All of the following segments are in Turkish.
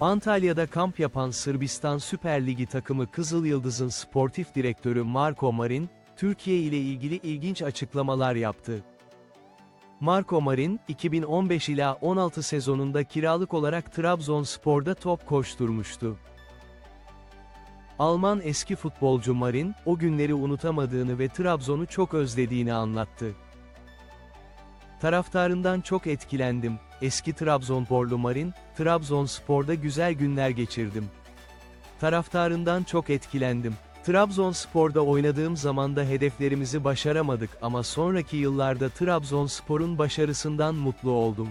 Antalya'da kamp yapan Sırbistan Süper Ligi takımı Kızıl Yıldız'ın sportif direktörü Marko Marin, Türkiye ile ilgili ilginç açıklamalar yaptı. Marko Marin, 2015 ila 16 sezonunda kiralık olarak Trabzonspor'da top koşturmuştu. Alman eski futbolcu Marin, o günleri unutamadığını ve Trabzon'u çok özlediğini anlattı. Taraftarından çok etkilendim. Eski Trabzonsporlu Marin, Trabzonspor'da güzel günler geçirdim. Taraftarından çok etkilendim. Trabzonspor'da oynadığım zamanda hedeflerimizi başaramadık ama sonraki yıllarda Trabzonspor'un başarısından mutlu oldum.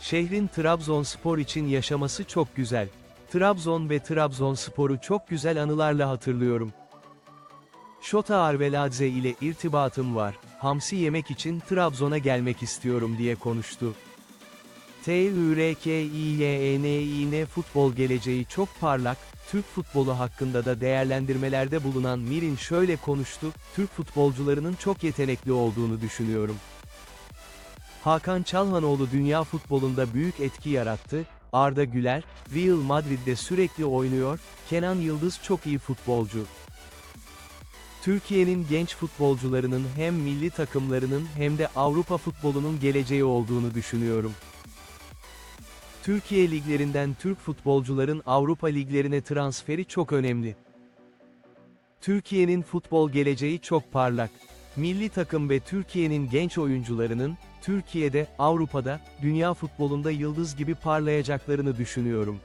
Şehrin Trabzonspor için yaşaması çok güzel. Trabzon ve Trabzonspor'u çok güzel anılarla hatırlıyorum. Şota Arveladze ile irtibatım var. Hamsi yemek için Trabzon'a gelmek istiyorum diye konuştu. TÜRKİYENİN futbol geleceği çok parlak, Türk futbolu hakkında da değerlendirmelerde bulunan Mirin şöyle konuştu, Türk futbolcularının çok yetenekli olduğunu düşünüyorum. Hakan Çalhanoğlu dünya futbolunda büyük etki yarattı, Arda Güler, Real Madrid'de sürekli oynuyor, Kenan Yıldız çok iyi futbolcu. Türkiye'nin genç futbolcularının hem milli takımlarının hem de Avrupa futbolunun geleceği olduğunu düşünüyorum. Türkiye liglerinden Türk futbolcuların Avrupa liglerine transferi çok önemli. Türkiye'nin futbol geleceği çok parlak. Milli takım ve Türkiye'nin genç oyuncularının, Türkiye'de, Avrupa'da, dünya futbolunda yıldız gibi parlayacaklarını düşünüyorum.